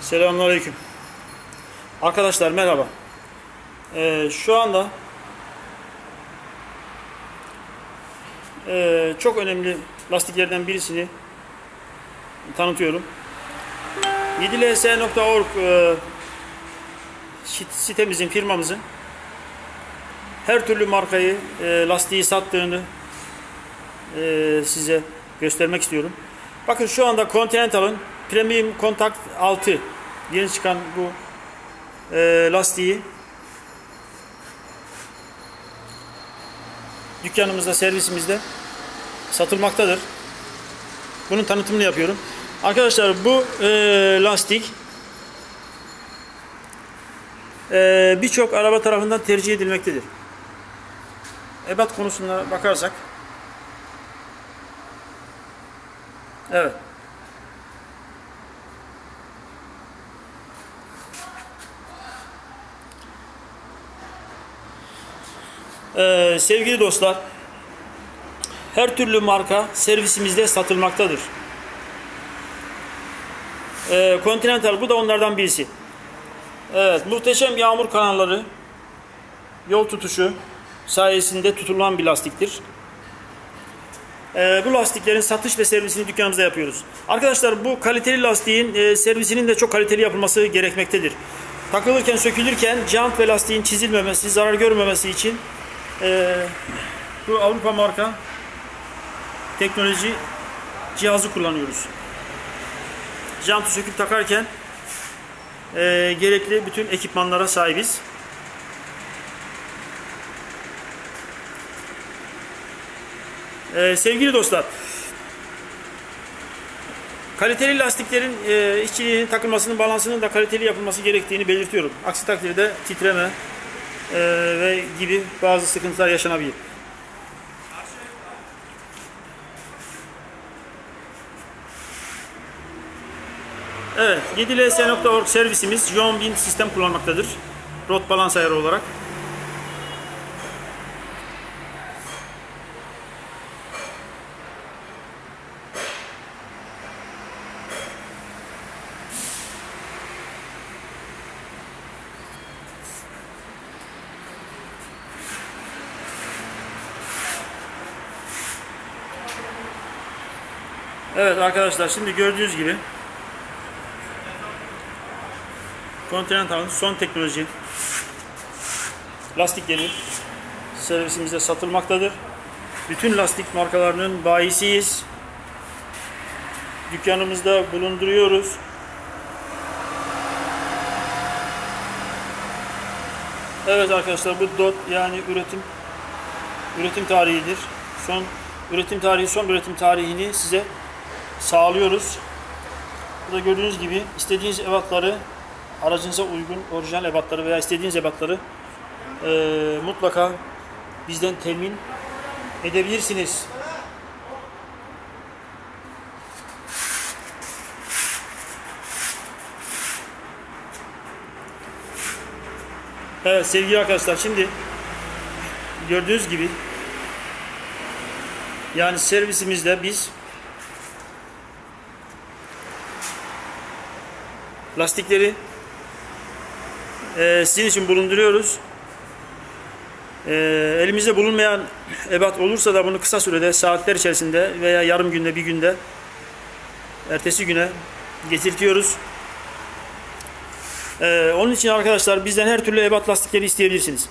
Selamünaleyküm. Arkadaşlar merhaba. Ee, şu anda ee, çok önemli lastiklerden birisini tanıtıyorum. 7ls.org e, sit- sitemizin, firmamızın her türlü markayı, e, lastiği sattığını e, size göstermek istiyorum. Bakın şu anda Continental'ın Premium Contact 6 yeni çıkan bu e, lastiği dükkanımızda, servisimizde satılmaktadır. Bunun tanıtımını yapıyorum. Arkadaşlar bu e, lastik e, birçok araba tarafından tercih edilmektedir. Ebat konusuna bakarsak Evet. Ee, sevgili dostlar, her türlü marka servisimizde satılmaktadır. Ee, Continental bu da onlardan birisi. Evet, muhteşem yağmur kanalları, yol tutuşu sayesinde tutulan bir lastiktir. Ee, bu lastiklerin satış ve servisini dükkanımızda yapıyoruz. Arkadaşlar bu kaliteli lastiğin e, servisinin de çok kaliteli yapılması gerekmektedir. Takılırken, sökülürken jant ve lastiğin çizilmemesi, zarar görmemesi için e, bu Avrupa marka teknoloji cihazı kullanıyoruz. Jantı söküp takarken e, gerekli bütün ekipmanlara sahibiz. Ee, sevgili dostlar, kaliteli lastiklerin e, işçiliğinin takılmasının, balansının da kaliteli yapılması gerektiğini belirtiyorum. Aksi takdirde titreme e, ve gibi bazı sıkıntılar yaşanabilir. Evet, 7ls.org servisimiz John Bin sistem kullanmaktadır. Rot balans ayarı olarak. Evet arkadaşlar şimdi gördüğünüz gibi Continental'ın son teknoloji lastikleri servisimizde satılmaktadır. Bütün lastik markalarının bayisiyiz. Dükkanımızda bulunduruyoruz. Evet arkadaşlar bu DOT yani üretim üretim tarihidir. Son üretim tarihi son üretim tarihini size sağlıyoruz. Burada gördüğünüz gibi istediğiniz ebatları aracınıza uygun orijinal ebatları veya istediğiniz ebatları eee, mutlaka bizden temin edebilirsiniz. Evet sevgili arkadaşlar şimdi gördüğünüz gibi yani servisimizde biz lastikleri e, sizin için bulunduruyoruz. E, elimizde bulunmayan ebat olursa da bunu kısa sürede saatler içerisinde veya yarım günde bir günde ertesi güne getirtiyoruz. E, onun için arkadaşlar bizden her türlü ebat lastikleri isteyebilirsiniz.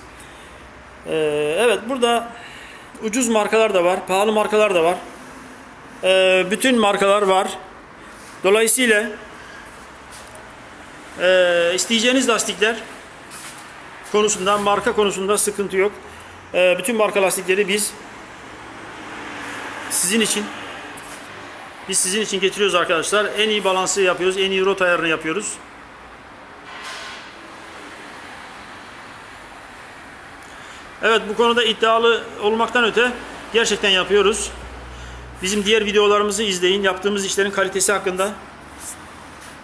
E, evet burada ucuz markalar da var, pahalı markalar da var. E, bütün markalar var. Dolayısıyla ee, isteyeceğiniz lastikler konusunda, marka konusunda sıkıntı yok. Ee, bütün marka lastikleri biz sizin için biz sizin için getiriyoruz arkadaşlar. En iyi balansı yapıyoruz, en iyi rot ayarını yapıyoruz. Evet bu konuda iddialı olmaktan öte gerçekten yapıyoruz. Bizim diğer videolarımızı izleyin. Yaptığımız işlerin kalitesi hakkında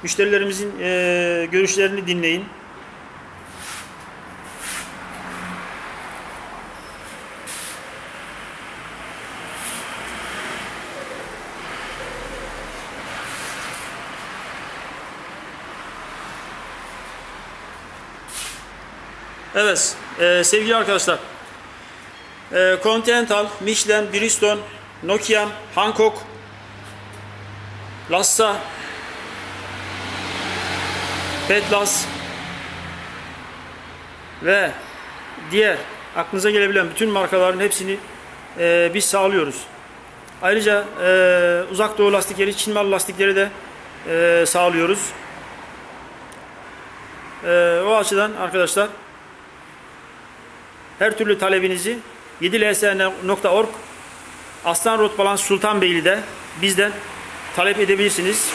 Müşterilerimizin e, görüşlerini dinleyin. Evet, e, sevgili arkadaşlar. E, Continental, Michelin, Bridgestone, Nokia, Hankook, Lassa, Petlas ve diğer aklınıza gelebilen bütün markaların hepsini e, biz sağlıyoruz. Ayrıca e, uzak doğu lastikleri, Çin malı lastikleri de e, sağlıyoruz. E, o açıdan arkadaşlar her türlü talebinizi 7lsn.org Aslan Rot Balans Sultanbeyli'de bizden talep edebilirsiniz.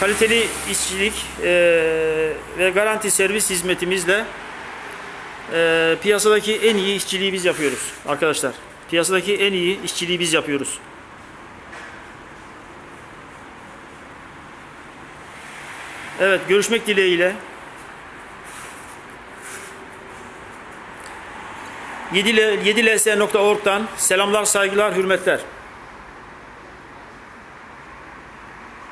Kaliteli işçilik e, ve garanti servis hizmetimizle e, piyasadaki en iyi işçiliği biz yapıyoruz arkadaşlar. Piyasadaki en iyi işçiliği biz yapıyoruz. Evet görüşmek dileğiyle. 7ls.org'dan selamlar, saygılar, hürmetler.